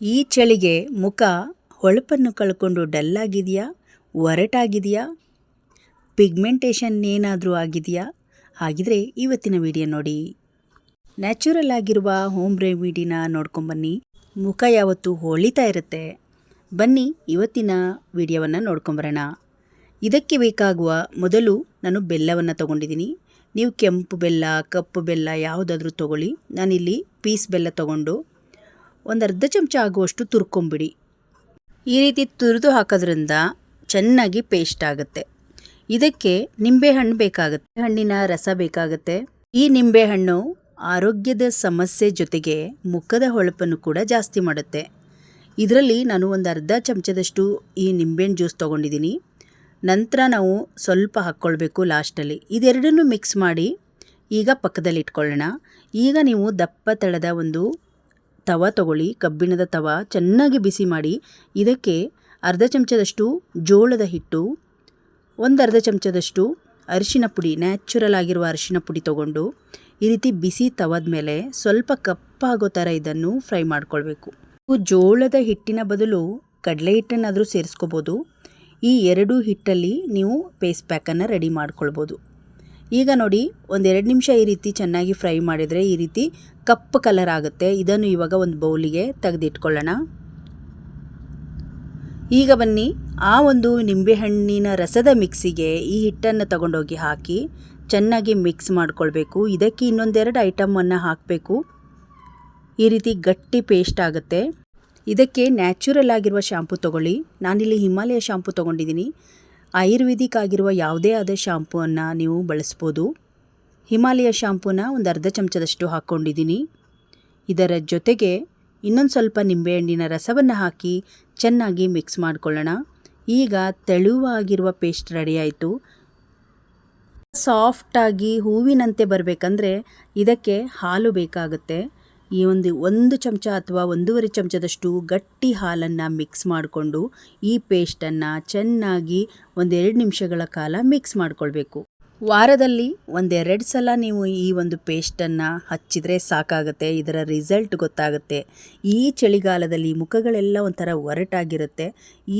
ಈ ಚಳಿಗೆ ಮುಖ ಹೊಳಪನ್ನು ಕಳ್ಕೊಂಡು ಡಲ್ಲಾಗಿದೆಯಾ? ಒರಟಾಗಿದೆಯಾ? ಪಿಗ್ಮೆಂಟೇಷನ್ ಏನಾದರೂ ಆಗಿದೆಯಾ? ಹಾಗಿದ್ರೆ ಇವತ್ತಿನ ವಿಡಿಯೋ ನೋಡಿ. ನ್ಯಾಚುರಲ್ ಆಗಿರುವ ಹೋಮ್ ರೆಮಿಡಿನ ನೋಡ್ಕೊಂಬನ್ನಿ ಮುಖ ಯಾವತ್ತೂ ಹೊಳಿತಾ ಇರುತ್ತೆ. ಬನ್ನಿ, ಇವತ್ತಿನ ವಿಡಿಯೋವನ್ನು ನೋಡ್ಕೊಂಬರೋಣ ಇದಕ್ಕೆ ಬೇಕಾಗುವ ಮೊದಲು ನಾನು ಬೆಲ್ಲವನ್ನು ತಗೊಂಡಿದ್ದೀನಿ. ನೀವು ಕೆಂಪು ಬೆಲ್ಲ, ಕಪ್ಪು ಬೆಲ್ಲ ಯಾವುದಾದ್ರೂ ತೊಗೊಳ್ಳಿ. ನಾನಿಲ್ಲಿ ಪೀಸ್ ಬೆಲ್ಲ ತೊಗೊಂಡು ಒಂದು ಅರ್ಧ ಚಮಚ ಆಗುವಷ್ಟು ತುರ್ಕೊಂಬಿಡಿ. ಈ ರೀತಿ ತುರಿದು ಹಾಕೋದ್ರಿಂದ ಚೆನ್ನಾಗಿ ಪೇಸ್ಟ್ ಆಗುತ್ತೆ. ಇದಕ್ಕೆ ನಿಂಬೆಹಣ್ಣು ಬೇಕಾಗುತ್ತೆ. ಹಣ್ಣಿನ ರಸ ಬೇಕಾಗುತ್ತೆ. ಈ ನಿಂಬೆಹಣ್ಣು ಆರೋಗ್ಯದ ಸಮಸ್ಯೆ ಜೊತೆಗೆ ಮುಖದ ಹೊಳಪನ್ನು ಕೂಡ ಜಾಸ್ತಿ ಮಾಡುತ್ತೆ. ಇದರಲ್ಲಿ ನಾನು ಒಂದು ಅರ್ಧ ಚಮಚದಷ್ಟು ಈ ನಿಂಬೆಹಣ್ಣು ಜ್ಯೂಸ್ ತೊಗೊಂಡಿದ್ದೀನಿ. ನಂತರ ನಾವು ಸ್ವಲ್ಪ ಹಾಕ್ಕೊಳ್ಬೇಕು ಲಾಸ್ಟಲ್ಲಿ. ಇದೆರಡನ್ನೂ ಮಿಕ್ಸ್ ಮಾಡಿ ಈಗ ಪಕ್ಕದಲ್ಲಿ ಇಟ್ಕೊಳ್ಳೋಣ ಈಗ ನೀವು ದಪ್ಪ ತಳದ ಒಂದು ತವ ತಗೊಳ್ಳಿ, ಕಬ್ಬಿಣದ ತವ ಚೆನ್ನಾಗಿ ಬಿಸಿ ಮಾಡಿ, ಇದಕ್ಕೆ ಅರ್ಧ ಚಮಚದಷ್ಟು ಜೋಳದ ಹಿಟ್ಟು, ಒಂದು ಅರ್ಧ ಚಮಚದಷ್ಟು ಅರಿಶಿನ ಪುಡಿ ನ್ಯಾಚುರಲ್ ಆಗಿರುವ ಅರಿಶಿನ ಪುಡಿ ತೊಗೊಂಡು ಈ ರೀತಿ ಬಿಸಿ ತವದ ಮೇಲೆ ಸ್ವಲ್ಪ ಕಪ್ಪಾಗೋ ಥರ ಇದನ್ನು ಫ್ರೈ ಮಾಡ್ಕೊಳ್ಬೇಕು. ಜೋಳದ ಹಿಟ್ಟಿನ ಬದಲು ಕಡಲೆ ಹಿಟ್ಟನ್ನಾದರೂ ಸೇರಿಸ್ಕೋಬೋದು. ಈ ಎರಡು ಹಿಟ್ಟಲ್ಲಿ ನೀವು ಪೇಸ್ಟ್ ಪ್ಯಾಕನ್ನು ರೆಡಿ ಮಾಡ್ಕೊಳ್ಬೋದು. ಈಗ ನೋಡಿ, ಒಂದೆರಡು ನಿಮಿಷ ಈ ರೀತಿ ಚೆನ್ನಾಗಿ ಫ್ರೈ ಮಾಡಿದರೆ ಈ ರೀತಿ ಕಪ್ಪು ಕಲರ್ ಆಗುತ್ತೆ. ಇದನ್ನು ಇವಾಗ ಒಂದು ಬೌಲಿಗೆ ತೆಗೆದಿಟ್ಕೊಳ್ಳೋಣ. ಈಗ ಬನ್ನಿ, ಆ ಒಂದು ನಿಂಬೆಹಣ್ಣಿನ ರಸದ ಮಿಕ್ಸಿಗೆ ಈ ಹಿಟ್ಟನ್ನು ತಗೊಂಡೋಗಿ ಹಾಕಿ ಚೆನ್ನಾಗಿ ಮಿಕ್ಸ್ ಮಾಡಿಕೊಳ್ಬೇಕು. ಇದಕ್ಕೆ ಇನ್ನೊಂದೆರಡು ಐಟಮನ್ನು ಹಾಕಬೇಕು. ಈ ರೀತಿ ಗಟ್ಟಿ ಪೇಸ್ಟ್ ಆಗುತ್ತೆ. ಇದಕ್ಕೆ ನ್ಯಾಚುರಲ್ ಆಗಿರುವ ಶ್ಯಾಂಪು ತೊಗೊಳ್ಳಿ. ನಾನಿಲ್ಲಿ ಹಿಮಾಲಯ ಶ್ಯಾಂಪು ತೊಗೊಂಡಿದ್ದೀನಿ. ಆಯುರ್ವೇದಿಕ್ ಆಗಿರುವ ಯಾವುದೇ ಆದ ಶಾಂಪೂವನ್ನು ನೀವು ಬಳಸ್ಬೋದು. ಹಿಮಾಲಯ ಶಾಂಪೂನ ಒಂದು ಅರ್ಧ ಚಮಚದಷ್ಟು ಹಾಕ್ಕೊಂಡಿದ್ದೀನಿ. ಇದರ ಜೊತೆಗೆ ಇನ್ನೊಂದು ಸ್ವಲ್ಪ ನಿಂಬೆಹಣ್ಣಿನ ರಸವನ್ನು ಹಾಕಿ ಚೆನ್ನಾಗಿ ಮಿಕ್ಸ್ ಮಾಡಿಕೊಳ್ಳೋಣ. ಈಗ ತೆಳುವಾಗಿರುವ ಪೇಸ್ಟ್ ರೆಡಿ ಆಯಿತು. ಸಾಫ್ಟಾಗಿ ಹೂವಿನಂತೆ ಬರಬೇಕಂದ್ರೆ ಇದಕ್ಕೆ ಹಾಲು ಬೇಕಾಗುತ್ತೆ. ಈ ಒಂದು ಒಂದು ಚಮಚ ಅಥವಾ ಒಂದೂವರೆ ಚಮಚದಷ್ಟು ಗಟ್ಟಿ ಹಾಲನ್ನು ಮಿಕ್ಸ್ ಮಾಡಿಕೊಂಡು ಈ ಪೇಸ್ಟನ್ನು ಚೆನ್ನಾಗಿ ಒಂದೆರಡು ನಿಮಿಷಗಳ ಕಾಲ ಮಿಕ್ಸ್ ಮಾಡಿಕೊಳ್ಬೇಕು. ವಾರದಲ್ಲಿ ಒಂದೆರಡು ಸಲ ನೀವು ಈ ಒಂದು ಪೇಸ್ಟನ್ನು ಹಚ್ಚಿದರೆ ಸಾಕಾಗುತ್ತೆ, ಇದರ ರಿಸಲ್ಟ್ ಗೊತ್ತಾಗುತ್ತೆ. ಈ ಚಳಿಗಾಲದಲ್ಲಿ ಮುಖಗಳೆಲ್ಲ ಒಂಥರ ಒರಟಾಗಿರುತ್ತೆ.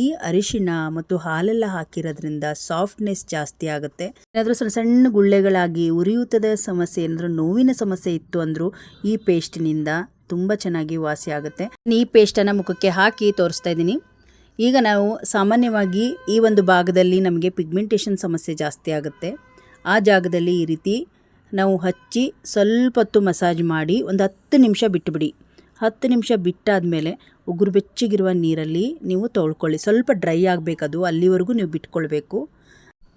ಈ ಅರಿಶಿನ ಮತ್ತು ಹಾಲೆಲ್ಲ ಹಾಕಿರೋದ್ರಿಂದ ಸಾಫ್ಟ್ನೆಸ್ ಜಾಸ್ತಿ ಆಗುತ್ತೆ. ಏನಾದರೂ ಸಣ್ಣ ಸಣ್ಣ ಗುಳ್ಳೆಗಳಾಗಿ ಉರಿಯೂತದ ಸಮಸ್ಯೆ, ಏನಾದರೂ ನೋವಿನ ಸಮಸ್ಯೆ ಇತ್ತು ಅಂದರೂ ಈ ಪೇಸ್ಟಿನಿಂದ ತುಂಬ ಚೆನ್ನಾಗಿ ವಾಸಿ ಆಗುತ್ತೆ. ಈ ಪೇಸ್ಟನ್ನು ಮುಖಕ್ಕೆ ಹಾಕಿ ತೋರಿಸ್ತಾ ಇದ್ದೀನಿ. ಈಗ ನಾವು ಸಾಮಾನ್ಯವಾಗಿ ಈ ಒಂದು ಭಾಗದಲ್ಲಿ ನಮಗೆ ಪಿಗ್ಮೆಂಟೇಷನ್ ಸಮಸ್ಯೆ ಜಾಸ್ತಿ ಆಗುತ್ತೆ. ಆ ಜಾಗದಲ್ಲಿ ಈ ರೀತಿ ನಾವು ಹಚ್ಚಿ ಸ್ವಲ್ಪ ಹೊತ್ತು ಮಸಾಜ್ ಮಾಡಿ ಒಂದು ಹತ್ತು ನಿಮಿಷ ಬಿಟ್ಟುಬಿಡಿ ಹತ್ತು ನಿಮಿಷ ಬಿಟ್ಟಾದ ಮೇಲೆ ಉಗುರು ಬೆಚ್ಚಗಿರುವ ನೀರಲ್ಲಿ ನೀವು ತೊಳ್ಕೊಳ್ಳಿ. ಸ್ವಲ್ಪ ಡ್ರೈ ಆಗಬೇಕದು, ಅಲ್ಲಿವರೆಗೂ ನೀವು ಬಿಟ್ಕೊಳ್ಬೇಕು.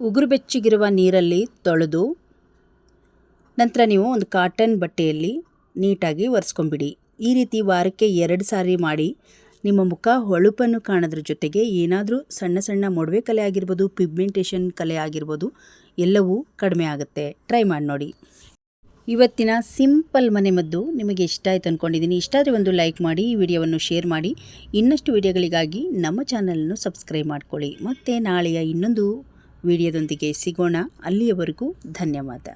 ಉಗುರು ಬೆಚ್ಚಗಿರುವ ನೀರಲ್ಲಿ ತೊಳೆದು ನಂತರ ನೀವು ಒಂದು ಕಾಟನ್ ಬಟ್ಟೆಯಲ್ಲಿ ನೀಟಾಗಿ ಒರೆಸ್ಕೊಂಬಿಡಿ ಈ ರೀತಿ ವಾರಕ್ಕೆ ಎರಡು ಸಾರಿ ಮಾಡಿ ನಿಮ್ಮ ಮುಖ ಹೊಳಪನ್ನು ಕಾಣೋದ್ರ ಜೊತೆಗೆ ಏನಾದರೂ ಸಣ್ಣ ಸಣ್ಣ ಮೊಡವೆ ಕಲೆ ಆಗಿರ್ಬೋದು, ಪಿಗ್ಮೆಂಟೇಷನ್ ಕಲೆ ಆಗಿರ್ಬೋದು ಎಲ್ಲವೂ ಕಡಿಮೆ ಆಗುತ್ತೆ. ಟ್ರೈ ಮಾಡಿ ನೋಡಿ. ಇವತ್ತಿನ ಸಿಂಪಲ್ ಮನೆಮದ್ದು ನಿಮಗೆ ಇಷ್ಟ ಆಯಿತು ಅಂದ್ಕೊಂಡಿದ್ದೀನಿ ಇಷ್ಟ ಆದರೆ ಒಂದು ಲೈಕ್ ಮಾಡಿ, ಈ ವಿಡಿಯೋವನ್ನು ಶೇರ್ ಮಾಡಿ. ಇನ್ನಷ್ಟು ವಿಡಿಯೋಗಳಿಗಾಗಿ ನಮ್ಮ ಚಾನಲನ್ನು ಸಬ್ಸ್ಕ್ರೈಬ್ ಮಾಡ್ಕೊಳ್ಳಿ. ಮತ್ತು ನಾಳೆಯ ಇನ್ನೊಂದು ವಿಡಿಯೋದೊಂದಿಗೆ ಸಿಗೋಣ. ಅಲ್ಲಿಯವರೆಗೂ ಧನ್ಯವಾದ.